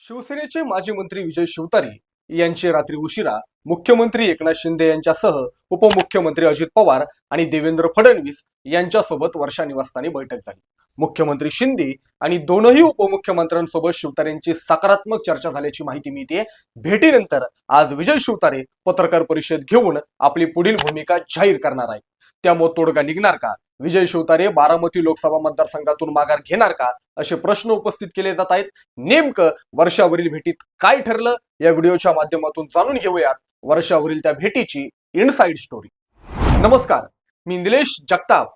शिवसेनेचे माजी मंत्री विजय शिवतारे यांची रात्री उशिरा मुख्यमंत्री एकनाथ शिंदे यांच्यासह उपमुख्यमंत्री अजित पवार आणि देवेंद्र फडणवीस यांच्यासोबत वर्षा निवासस्थानी बैठक झाली. मुख्यमंत्री शिंदे आणि दोनही उपमुख्यमंत्र्यांसोबत शिवतारेंची सकारात्मक चर्चा झाल्याची माहिती मिळते भेटीनंतर आज विजय शिवतारे पत्रकार परिषद घेऊन आपली पुढील भूमिका जाहीर करणार आहे त्यामुळे तोडगा निघणार का? विजय शिवतारे बारामती लोकसभा मतदारसंघातून माघार घेणार का? असे प्रश्न उपस्थित केले जात आहेत. नेमकं वर्षावरील भेटीत काय ठरलं? या व्हिडिओच्या माध्यमातून जाणून घेऊयात वर्षावरील त्या भेटीची इनसाइड स्टोरी. नमस्कार मी निलेश जगताप.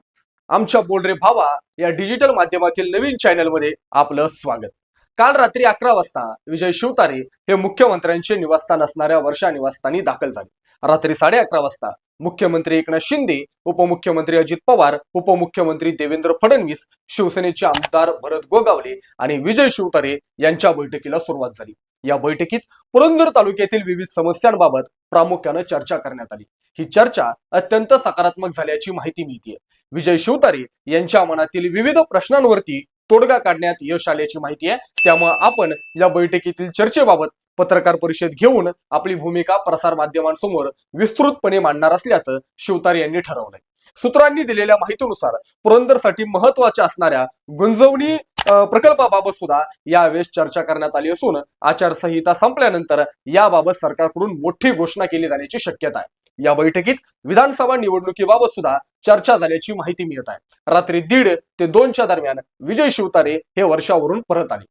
आमच्या बोलरे भावा या डिजिटल माध्यमातील नवीन चॅनलमध्ये आपलं स्वागत. काल रात्री अकरा वाजता विजय शिवतारे हे मुख्यमंत्र्यांचे निवासस्थान असणाऱ्या वर्षा निवासस्थानी दाखल झाले. रात्री साडे अकरा वाजता मुख्यमंत्री एकनाथ शिंदे उपमुख्यमंत्री अजित पवार उपमुख्यमंत्री देवेंद्र फडणवीस शिवसेनेचे आमदार भरत गोगावले आणि विजय शिवतारे यांच्या बैठकीला सुरुवात झाली. या बैठकीत पुरंदर तालुक्यातील विविध समस्यांबाबत प्रामुख्यानं चर्चा करण्यात आली. ही चर्चा अत्यंत सकारात्मक झाल्याची माहिती मिळते विजय शिवतारे यांच्या मनातील विविध प्रश्नांवरती तोडगा काढण्यात यश आल्याची माहिती आहे. त्यामुळे आपण या बैठकीतील चर्चेबाबत पत्रकार परिषद घेऊन आपली भूमिका प्रसार माध्यमांसमोर विस्तृतपणे मांडणार असल्याचं शिवतारे यांनी ठरवलंय. सूत्रांनी दिलेल्या माहितीनुसार पुरंदरसाठी महत्त्वाच्या असणाऱ्या गुंजवणी प्रकल्पाबाबत सुद्धा यावेळेस चर्चा करण्यात आली असून आचारसंहिता संपल्यानंतर याबाबत सरकारकडून मोठी घोषणा केली जाण्याची शक्यता आहे. या बैठकीत विधानसभा निवडणुकीबाबत सुद्धा चर्चा झाल्याची माहिती मिळत आहे. रात्री दीड ते दोनच्या दरम्यान विजय शिवतारे हे वर्षावरून परत आले.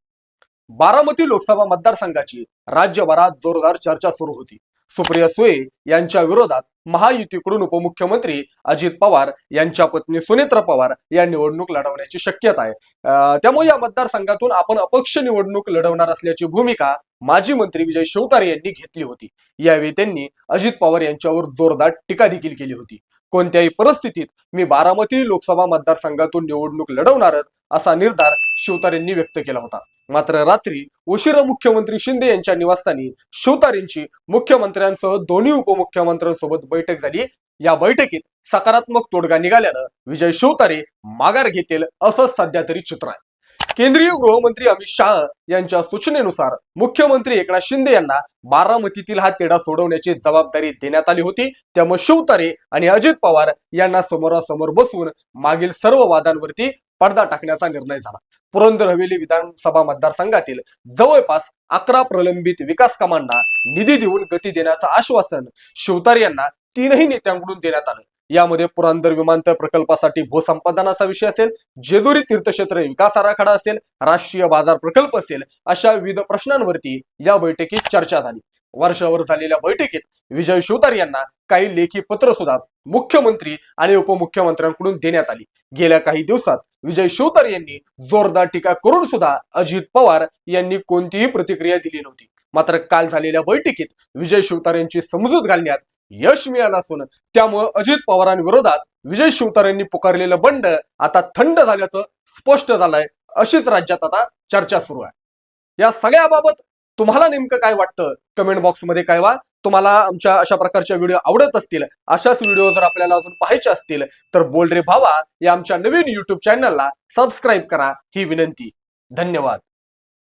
बारामती लोकसभा मतदारसंघाची राज्यभरात जोरदार चर्चा सुरू होती. सुप्रिया सुळे यांच्या विरोधात महायुतीकडून उपमुख्यमंत्री अजित पवार यांच्या पत्नी सुनेत्र पवार या निवडणूक लढवण्याची शक्यता आहे. त्यामुळे या मतदारसंघातून आपण अपक्ष निवडणूक लढवणार असल्याची भूमिका माजी मंत्री विजय शिवतारे यांनी घेतली होती. यावेळी त्यांनी अजित पवार यांच्यावर जोरदार टीका देखील केली होती. कोणत्याही परिस्थितीत मी बारामती लोकसभा मतदारसंघातून निवडणूक लढवणारच असा निर्धार शिवतारेंनी व्यक्त केला होता. मात्र रात्री उशिरा मुख्यमंत्री शिंदे यांच्या निवासस्थानी शिवतारेंची मुख्यमंत्र्यांसह दोन्ही उपमुख्यमंत्र्यांसोबत बैठक झाली. या बैठकीत सकारात्मक तोडगा निघाल्यानं विजय शिवतारे माघार घेतील असं सध्या तरी चित्र आहे. केंद्रीय गृहमंत्री अमित शाह यांच्या सूचनेनुसार मुख्यमंत्री एकनाथ शिंदे यांना बारामतीतील हा तेढा सोडवण्याची जबाबदारी देण्यात आली होती. त्यामुळे शिवतारे आणि अजित पवार यांना समोरासमोर बसून मागील सर्व वादांवरती पडदा टाकण्याचा निर्णय झाला. पुरंदर हवेली विधानसभा मतदारसंघातील जवळपास अकरा प्रलंबित विकास कामांना निधी देऊन गती देण्याचं आश्वासन शिवतार यांना तीनही नेत्यांकडून देण्यात आलं. यामध्ये पुरंदर विमानतळ प्रकल्पासाठी भूसंपादनाचा विषय असेल जेजुरी तीर्थक्षेत्र विकास आराखडा असेल राष्ट्रीय बाजार प्रकल्प असेल अशा विविध प्रश्नांवरती या बैठकीत चर्चा झाली. वर्षावर झालेल्या बैठकीत विजय शिवतार यांना काही लेखी पत्र सुद्धा मुख्यमंत्री आणि उपमुख्यमंत्र्यांकडून देण्यात आली. गेल्या काही दिवसात विजय शिवतार यांनी जोरदार टीका करून सुद्धा अजित पवार यांनी कोणतीही प्रतिक्रिया दिली नव्हती. मात्र काल झालेल्या बैठकीत विजय शिवतार यांची समजूत घालण्यात यश मिळालं असून त्यामुळे अजित पवारांविरोधात विजय शिवतार यांनी पुकारलेलं बंड आता थंड झाल्याचं स्पष्ट झालंय. अशीच राज्यात आता चर्चा सुरू आहे. या सगळ्याबाबत तुम्हाला नेमकं काय वाटतं? कमेंट बॉक्समध्ये काय वा? तुम्हाला आमच्या अशा प्रकारच्या व्हिडिओ आवडत असतील अशाच व्हिडिओ जर आपल्याला अजून पाहायचे असतील तर बोल रे भावा या आमच्या नवीन युट्यूब चॅनलला सबस्क्राईब करा. ही विनंती. धन्यवाद.